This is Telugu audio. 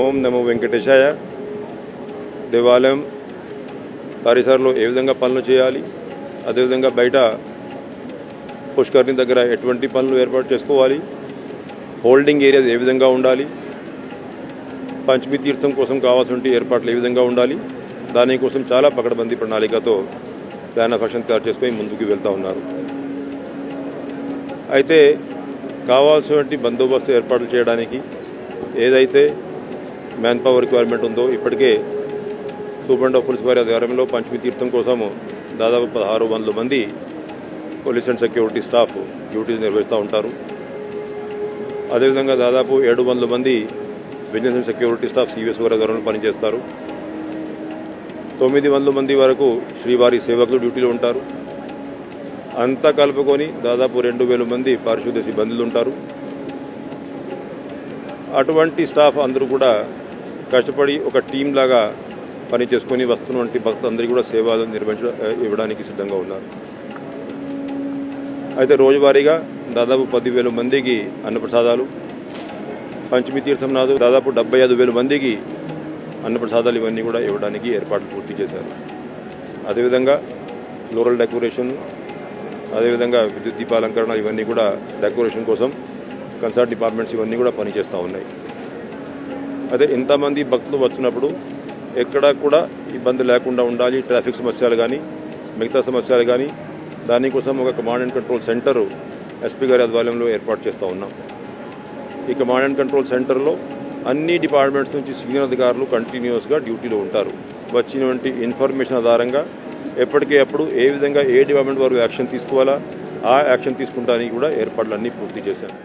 ఓం నమో వెంకటేశాయ. దేవాలయం పరిసరలో ఏ విధంగా పనులు చేయాలి అదేవిధంగా బయట పుష్కరిణి దగ్గర ఎటువంటి పనులు ఏర్పాటు చేసుకోవాలి హోల్డింగ్ ఏరియా ఏ విధంగా ఉండాలి పంచమి తీర్థం కోసం కావాల్సిన ఏర్పాట్లు ఏ విధంగా ఉండాలి దానికోసం చాలా పకడబందీ ప్రణాళికతో ప్లాన్ ఆఫ్ యాక్షన్ తయారు చేసుకొని ముందుకు వెళ్తూ ఉన్నారు. అయితే కావాల్సినటువంటి బందోబస్తు ఏర్పాట్లు చేయడానికి ఏదైతే మ్యాన్ పవర్ రిక్వైర్మెంట్ ఉందో ఇప్పటికే సూపరింట్ ఆఫ్ పోలీస్ వారి ఆధ్వర్యంలో పంచమి తీర్థం కోసము దాదాపు పదహారు వందల మంది police and security staff duties నిర్వహిస్తూ ఉంటారు. అదేవిధంగా దాదాపు ఏడు వందల మంది vigilance and security staff CVS వారి ఆధ్వర్యంలో పనిచేస్తారు. తొమ్మిది వందల మంది వరకు శ్రీవారి సేవకులు డ్యూటీలో ఉంటారు. అంతా కలుపుకొని దాదాపు రెండు వేల మంది పారిశుద్ధ్య సిబ్బందులు ఉంటారు. అటువంటి స్టాఫ్ అందరూ కూడా కష్టపడి ఒక టీం లాగా పని చేసుకొని వస్తున్నటువంటి భక్తులందరికీ కూడా సేవలు నిర్వహించ ఇవ్వడానికి సిద్ధంగా ఉన్నారు. అయితే రోజువారీగా దాదాపు పదివేల మందికి అన్నప్రసాదాలు పంచమి తీర్థం నాదు దాదాపు డెబ్బై ఐదు వేల మందికి అన్నప్రసాదాలు ఇవన్నీ కూడా ఇవ్వడానికి ఏర్పాట్లు పూర్తి చేశారు. అదేవిధంగా ఫ్లోరల్ డెకరేషన్ అదేవిధంగా విద్యుత్ దీపాలంకరణ ఇవన్నీ కూడా డెకరేషన్ కోసం కన్సర్ట్ డిపార్ట్మెంట్స్ ఇవన్నీ కూడా పనిచేస్తూ ఉన్నాయి. అదే ఇంతమంది భక్తులు వచ్చినప్పుడు ఎక్కడ కూడా ఇబ్బంది లేకుండా ఉండాలి. ట్రాఫిక్ సమస్యలు కానీ మిగతా సమస్యలు కానీ దానికోసం ఒక command and control center SP గారి ఆధ్వర్యంలో ఏర్పాటు చేస్తూ ఉన్నాం. ఈ కమాండ్ అండ్ కంట్రోల్ సెంటర్లో అన్ని డిపార్ట్మెంట్స్ నుంచి సీనియర్ అధికారులు కంటిన్యూస్గా డ్యూటీలో ఉంటారు. వచ్చినటువంటి ఇన్ఫర్మేషన్ ఆధారంగా ఎప్పటికే అప్పుడు ఏ విధంగా ఏ డిపార్ట్మెంట్ వారు యాక్షన్ తీసుకోవాలా ఆ యాక్షన్ తీసుకుంటానికి కూడా ఏర్పాట్లన్నీ పూర్తి చేశారు.